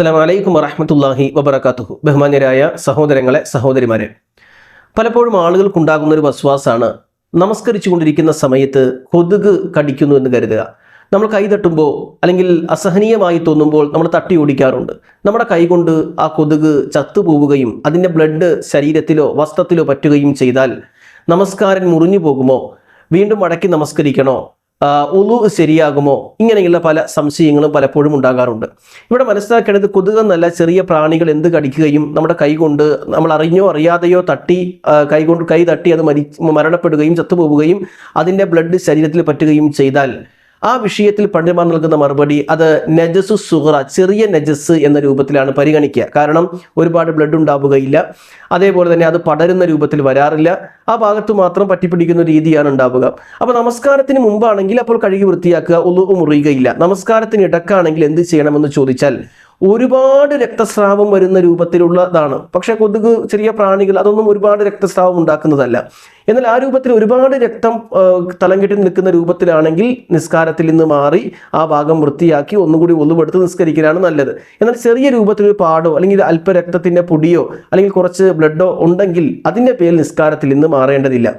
അസ്സാം വലൈക്കും വറഹമത്തല്ലാഹി വബർക്കാത്തുഹു ബഹുമാന്യരായ സഹോദരങ്ങളെ സഹോദരിമാരെ പലപ്പോഴും ആളുകൾക്കുണ്ടാകുന്ന ഒരു വസ്വാസാണ് നമസ്കരിച്ചു കൊണ്ടിരിക്കുന്ന സമയത്ത് കൊതുക് കടിക്കുന്നു എന്ന് കരുതുക. നമ്മൾ കൈ തട്ടുമ്പോൾ അല്ലെങ്കിൽ അസഹനീയമായി തോന്നുമ്പോൾ നമ്മൾ തട്ടി ഓടിക്കാറുണ്ട്. നമ്മുടെ കൈ കൊണ്ട് ആ കൊതുക് ചത്തുപോവുകയും അതിന്റെ ബ്ലഡ് ശരീരത്തിലോ വസ്ത്രത്തിലോ പറ്റുകയും ചെയ്താൽ നമസ്കാരം മുറിഞ്ഞു പോകുമോ? വീണ്ടും മടക്കി നമസ്കരിക്കണോ? ഉളു ശരിയാകുമോ? ഇങ്ങനെയുള്ള പല സംശയങ്ങളും പലപ്പോഴും ഉണ്ടാകാറുണ്ട്. ഇവിടെ മനസ്സിലാക്കേണ്ടത് കൊതുകെന്നല്ല ചെറിയ പ്രാണികൾ എന്ത് കടിക്കുകയും നമ്മുടെ കൈകൊണ്ട് നമ്മൾ അറിഞ്ഞോ അറിയാതെയോ തട്ടി കൈകൊണ്ട് കൈ കൊണ്ട് കൈ തട്ടി അത് മരി മരണപ്പെടുകയും ചത്തുപോവുകയും അതിന്റെ ബ്ലഡ് ശരീരത്തിൽ പറ്റുകയും ചെയ്താൽ ആ വിഷയത്തിൽ പണ്ഡിതന്മാർ നൽകുന്ന മറുപടി അത് നജസ് സുഹറ ചെറിയ നജസ് എന്ന രൂപത്തിലാണ് പരിഗണിക്കുക. കാരണം ഒരുപാട് ബ്ലഡ് ഉണ്ടാവുകയില്ല. അതേപോലെ തന്നെ അത് പടരുന്ന രൂപത്തിൽ വരാറില്ല. ആ ഭാഗത്ത് മാത്രം പറ്റിപ്പിടിക്കുന്ന രീതിയാണ് ഉണ്ടാവുക. അപ്പോൾ നമസ്കാരത്തിന് മുമ്പാണെങ്കിൽ അപ്പോൾ കഴുകി വൃത്തിയാക്കുക ഒന്നും മുറിയുകയില്ല. നമസ്കാരത്തിന് ഇടക്കാണെങ്കിൽ എന്ത് ചെയ്യണമെന്ന് ചോദിച്ചാൽ ഒരുപാട് രക്തസ്രാവം വരുന്ന രൂപത്തിലുള്ളതാണ്. പക്ഷേ കൊതുക് ചെറിയ പ്രാണികൾ അതൊന്നും ഒരുപാട് രക്തസ്രാവം ഉണ്ടാക്കുന്നതല്ല. എന്നാൽ ആ രൂപത്തിൽ ഒരുപാട് രക്തം തലം കെട്ടി നിൽക്കുന്ന രൂപത്തിലാണെങ്കിൽ നിസ്കാരത്തിൽ നിന്ന് മാറി ആ ഭാഗം വൃത്തിയാക്കി ഒന്നുകൂടി ഒന്നുപെടുത്ത് നിസ്കരിക്കലാണ് നല്ലത്. എന്നാൽ ചെറിയ രൂപത്തിൽ ഒരു പാടോ അല്ലെങ്കിൽ അല്പ രക്തത്തിന്റെ പൊടിയോ അല്ലെങ്കിൽ കുറച്ച് ബ്ലഡോ ഉണ്ടെങ്കിൽ അതിന്റെ പേരിൽ നിസ്കാരത്തിൽ നിന്ന് മാറേണ്ടതില്ല.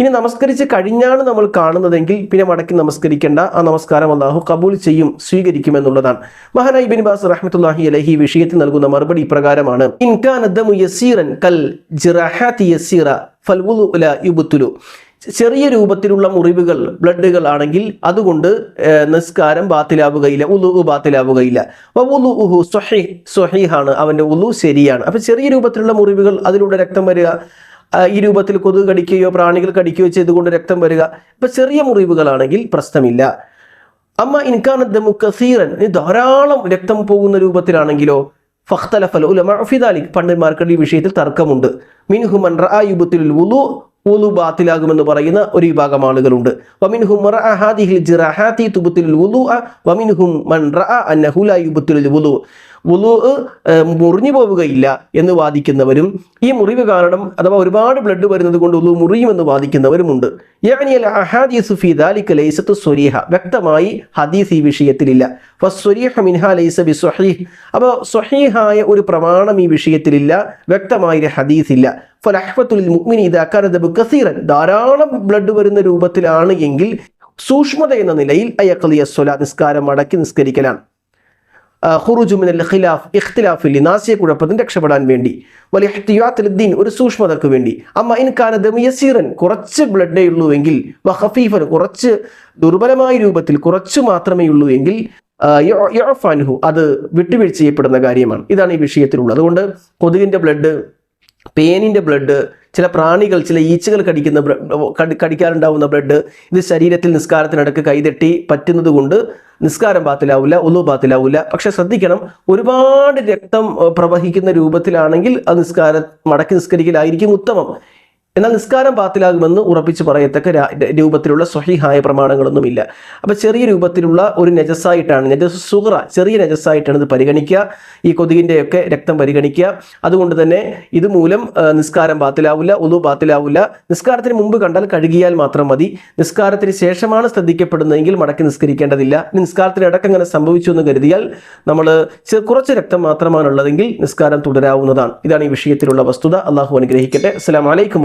ഇനി നമസ്കരിച്ച് കഴിഞ്ഞാണ് നമ്മൾ കാണുന്നതെങ്കിൽ പിന്നെ മടക്കി നമസ്കരിക്കേണ്ട. ആ നമസ്കാരം അള്ളാഹു കബൂൽ ചെയ്യും സ്വീകരിക്കും എന്നുള്ളതാണ്. മഹാനായി ബിൻ ബാസ് റഹ്മത്തുല്ലാഹി അലഹി വിഷയത്തിൽ നൽകുന്ന മറുപടി ഇപ്രകാരമാണ്. ഇൻകാൻ കൽ യസീറ ഫൽവുലു ല യുബുത്തുലു. ചെറിയ രൂപത്തിലുള്ള മുറിവുകൾ ബ്ലഡുകൾ ആണെങ്കിൽ അതുകൊണ്ട് നിസ്കാരം ബാത്തിലാവുകയില്ല ഉലു ബാത്തിലാവുകയില്ല. ഉലു ഉഹു സൊഹി സ്വഹീഹാണ് അവന്റെ ഉലു ശരിയാണ്. അപ്പം ചെറിയ രൂപത്തിലുള്ള മുറിവുകൾ അതിലൂടെ രക്തം വരിക ഈ രൂപത്തിൽ കൊതുക് കടിക്കുകയോ പ്രാണികൾ കടിക്കുകയോ ചെയ്തുകൊണ്ട് രക്തം വരിക ഇപ്പം ചെറിയ മുറിവുകളാണെങ്കിൽ പ്രശ്നമില്ല. അമ്മ ഇൻകാനദ്ദമു കസീറൻ ധാരാളം രക്തം പോകുന്ന രൂപത്തിലാണെങ്കിലോ ഫഖ്തലഫൽ ഉലമ ഫിദാലിക് പണ്ഡിതന്മാർക്ക് ഈ വിഷയത്തിൽ തർക്കമുണ്ട്. മിൻഹു മൻ റഅ യുബ്തിലുൽ വുളു വുളു ബാത്തിലാകുമെന്ന് പറയുന്ന ഒരു വിഭാഗം ആളുകളുണ്ട്. വമിൻഹും റഅ ഹാദിഹിൽ ജിറഹാതി തുബ്തിലുൽ വുളു വമിൻഹും മൻ അന്നഹു ലാ യുബത്തിൽ വുളു. വുളു മുറിഞ്ഞു പോവുകയില്ല എന്ന് വാദിക്കുന്നവരും ഈ മുറിവ് കാരണം അഥവാ ഒരുപാട് ബ്ലഡ് വരുന്നത് കൊണ്ട് ഉളു മുറിയുമെന്ന് വാദിക്കുന്നവരുമുണ്ട്. വ്യക്തമായി ഹദീസ് ഈ വിഷയത്തിലില്ല. ഫസ്വരീഹ മിൻഹ ലൈസ അപ്പോൾ സ്വഹീഹായ ഒരു പ്രമാണം ഈ വിഷയത്തിലില്ല. വ്യക്തമായ ഒരു ഹദീസ് ഇല്ല ഇദാ കാന ദബു കസീറൻ. ധാരാളം ബ്ലഡ് വരുന്ന രൂപത്തിലാണ് എങ്കിൽ സൂക്ഷ്മത എന്ന നിലയിൽ അയക്കലിയ സ്വല നിസ്കാരം മടക്കി നിസ്കരിക്കലാണ്. ഖുറുജു മിനൽ ഖിലാഫ് ഇഖ്തിലാഫിൽ നാസിയ കുഴപ്പത്തിന് രക്ഷപ്പെടാൻ വേണ്ടി വലിയ ഇഹ്തിയാത്തുദ്ദീൻ ഒരു സൂക്ഷ്മതക്ക് വേണ്ടി. അമ്മ ഇൻകാന ദമിയസീറൻ കുറച്ച് ബ്ലഡേ ഉള്ളൂ വ വഹഫീഫൻ കുറച്ച് ദുർബലമായ രൂപത്തിൽ കുറച്ച് മാത്രമേ ഉള്ളൂ എങ്കിൽ അത് വിട്ടുവീഴ്ച ചെയ്യപ്പെടുന്ന കാര്യമാണ്. ഇതാണ് ഈ വിഷയത്തിലുള്ളത്. അതുകൊണ്ട് കൊതുകിന്റെ ബ്ലഡ് പേനിന്റെ ബ്ലഡ് ചില പ്രാണികൾ ചില ഈച്ചകൾ കടിക്കുന്ന കടിക്കാറുണ്ടാവുന്ന ബ്ലഡ് ഇത് ശരീരത്തിൽ നിസ്കാരത്തിനടക്ക് കൈതട്ടി പറ്റുന്നത് കൊണ്ട് നിസ്കാരം പാത്തിലാവില്ല ഒന്നും പാത്തിലാവില്ല പക്ഷെ ശ്രദ്ധിക്കണം ഒരുപാട് രക്തം പ്രവഹിക്കുന്ന രൂപത്തിലാണെങ്കിൽ അത് നിസ്കാരം മടക്കി നിസ്കരിക്കലായിരിക്കും ഉത്തമം. എന്നാൽ നിസ്കാരം പാത്തിലാകുമെന്ന് ഉറപ്പിച്ച് പറയത്തക്ക രൂപത്തിലുള്ള സ്വഹീഹായ പ്രമാണങ്ങളൊന്നുമില്ല. അപ്പോൾ ചെറിയ രൂപത്തിലുള്ള ഒരു നജസ്സായിട്ടാണ് നജസ് സുഹറ ചെറിയ നജസ്സായിട്ടാണ് ഇത് പരിഗണിക്കുക. ഈ കൊതുകിന്റെയൊക്കെ രക്തം പരിഗണിക്കുക. അതുകൊണ്ട് തന്നെ ഇതുമൂലം നിസ്കാരം പാത്തിലാവില്ല ഒന്നു പാത്തിലാവില്ല. നിസ്കാരത്തിന് മുമ്പ് കണ്ടാൽ കഴുകിയാൽ മാത്രം മതി. നിസ്കാരത്തിന് ശേഷമാണ് ശ്രദ്ധിക്കപ്പെടുന്നതെങ്കിൽ മടക്കി നിസ്കരിക്കേണ്ടതില്ല. നിസ്കാരത്തിന് അങ്ങനെ സംഭവിച്ചു എന്ന് കരുതിയാൽ നമ്മൾ കുറച്ച് രക്തം മാത്രമാണുള്ളതെങ്കിൽ നിസ്കാരം തുടരാവുന്നതാണ്. ഇതാണ് ഈ വിഷയത്തിലുള്ള വസ്തുത. അള്ളാഹു അനുഗ്രഹിക്കട്ടെ. അസ്സാം അലൈക്കും